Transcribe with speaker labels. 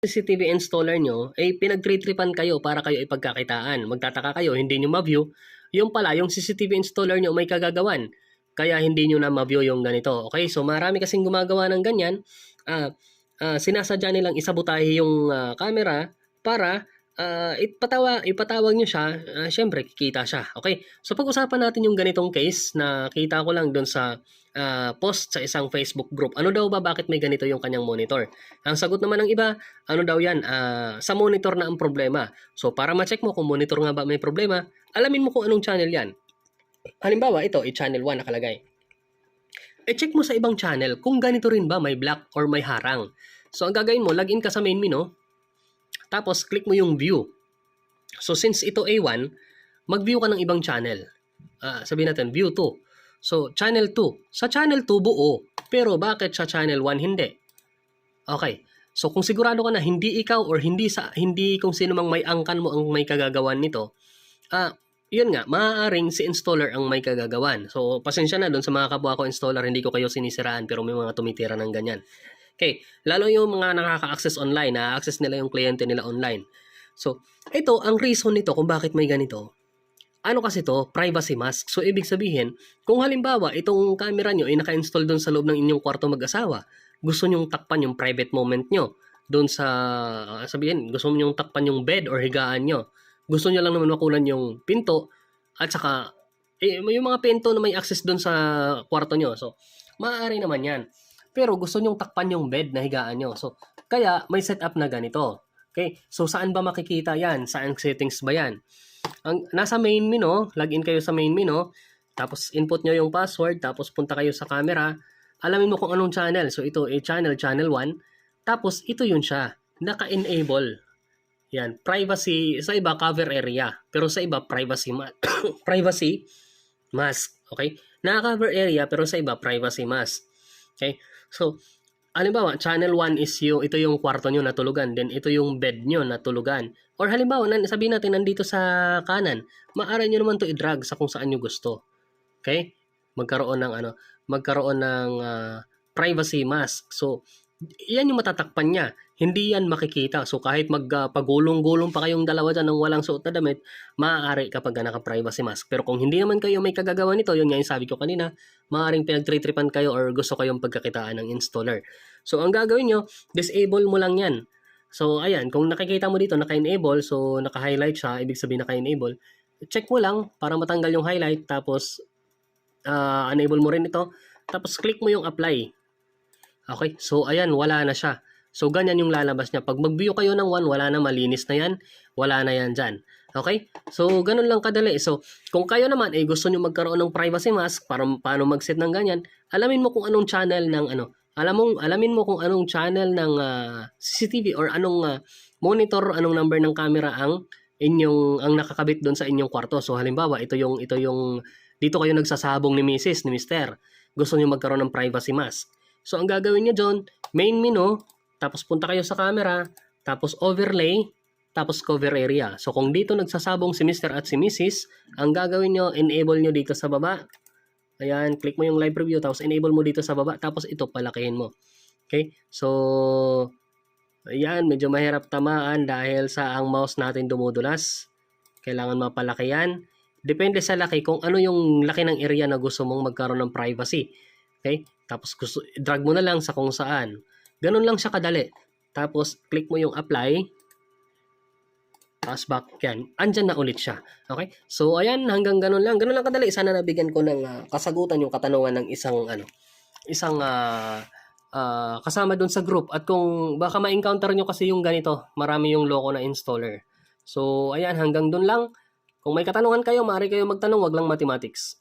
Speaker 1: CCTV installer nyo, eh pinagtritripan kayo para kayo ipagkakitaan. Magtataka kayo, hindi nyo ma-view. Yung pala, yung CCTV installer nyo may kagagawan. Kaya hindi nyo na ma-view yung ganito. Okay, so marami kasing gumagawa ng ganyan. Ah, ah, sinasadya nilang isabotahe yung ah, camera para ah, ipatawa, ipatawag nyo siya. ah, Siyempre, kikita siya. Okay, so pag-usapan natin yung ganitong case na kita ko lang doon sa ah, post sa isang Facebook group. Ano daw ba, bakit may ganito yung kanyang monitor? Ang sagot naman ng iba, ano daw yan, ah, sa monitor na ang problema. So para ma-check mo kung monitor nga ba may problema, alamin mo kung anong channel yan. Halimbawa, ito, i-channel 1 nakalagay. E-check mo sa ibang channel kung ganito rin ba may black or may harang. So ang gagawin mo, login ka sa main menu, tapos click mo yung view. So since ito A1, mag-view ka ng ibang channel. Ah, sabihin natin, view 2. So channel 2. Sa channel 2 buo, pero bakit sa channel 1 hindi? Okay. So kung sigurado ka na hindi ikaw or hindi sa hindi kung sino mang may angkan mo ang may kagagawan nito, ah yun nga, maaaring si installer ang may kagagawan. So pasensya na doon sa mga kapwa ko installer, hindi ko kayo sinisiraan pero may mga tumitira ng ganyan. Okay, lalo yung mga nakaka-access online, na-access nila yung kliyente nila online. So, ito ang reason nito kung bakit may ganito. Ano kasi to? Privacy mask. So, ibig sabihin, kung halimbawa, itong camera nyo ay naka-install doon sa loob ng inyong kwarto mag-asawa, gusto nyong takpan yung private moment nyo doon sa, ah, sabihin, gusto nyong takpan yung bed or higaan nyo. Gusto nyo lang naman makulan yung pinto at saka, eh, yung mga pinto na may access doon sa kwarto nyo. So, maaari naman yan. Pero gusto nyong takpan yung bed na higaan nyo. So, kaya may setup na ganito. Okay? So, saan ba makikita yan? Saan settings ba yan? Ang, nasa main menu, login kayo sa main menu, tapos input nyo yung password, tapos punta kayo sa camera, alamin mo kung anong channel. So, ito, a channel, channel 1. Tapos, ito yun siya. Naka-enable. Yan, privacy, sa iba, cover area. Pero sa iba, privacy, ma- privacy mask. Okay? Naka-cover area, pero sa iba, privacy mask. Okay? So, halimbawa, channel 1 is yung, ito yung kwarto nyo na tulugan, then ito yung bed nyo na tulugan. Or halimbawa, sabihin natin, nandito sa kanan, maaari nyo naman to i-drag sa kung saan nyo gusto. Okay? Magkaroon ng ano, magkaroon ng ah, privacy mask. So, yan yung matatakpan niya. Hindi yan makikita. So, kahit magpagulong-gulong pa kayong dalawa dyan ng walang suot na damit, maaari kapag naka-privacy mask. Pero kung hindi naman kayo may kagagawa nito, yun nga yung sabi ko kanina, maaaring pinagtritripan kayo or gusto kayong pagkakitaan ng installer. So, ang gagawin nyo, disable mo lang yan. So, ayan, kung nakikita mo dito, naka-enable, so naka-highlight siya, ibig sabihin naka-enable, check mo lang para matanggal yung highlight, tapos ah, enable mo rin ito, tapos click mo yung apply. Okay, so ayan, wala na siya. So, ganyan yung lalabas niya. Pag mag-view kayo ng 1, wala na, malinis na yan. Wala na yan dyan. Okay? So, ganun lang kadali. So, kung kayo naman ay gusto nyo magkaroon ng privacy mask para paano mag-set ng ganyan, alamin mo kung anong channel ng ano, alam mo, alamin mo kung anong channel ng ah, CCTV or anong ah, monitor, anong number ng camera ang inyong ang nakakabit doon sa inyong kwarto. So halimbawa, ito yung ito yung dito kayo nagsasabong ni Mrs. ni Mr. Gusto niyo magkaroon ng privacy mask. So ang gagawin niyo doon, main menu, tapos punta kayo sa camera, tapos overlay, tapos cover area. So kung dito nagsasabong si Mr. at si Mrs., ang gagawin nyo, enable nyo dito sa baba. Ayan, click mo yung live preview, tapos enable mo dito sa baba, tapos ito palakihin mo. Okay? So, ayan, medyo mahirap tamaan dahil sa ang mouse natin dumudulas. Kailangan mapalaki yan. Depende sa laki kung ano yung laki ng area na gusto mong magkaroon ng privacy. Okay? Tapos gusto, drag mo na lang sa kung saan. Ganun lang siya kadali. Tapos, click mo yung apply. Tapos back, yan. Andyan na ulit siya. Okay? So, ayan, hanggang ganun lang. Ganun lang kadali. Sana nabigyan ko ng ah, kasagutan yung katanungan ng isang, ano, isang ah, ah, kasama dun sa group. At kung baka ma-encounter nyo kasi yung ganito, marami yung loko na installer. So, ayan, hanggang dun lang. Kung may katanungan kayo, maaari kayo magtanong, wag lang mathematics.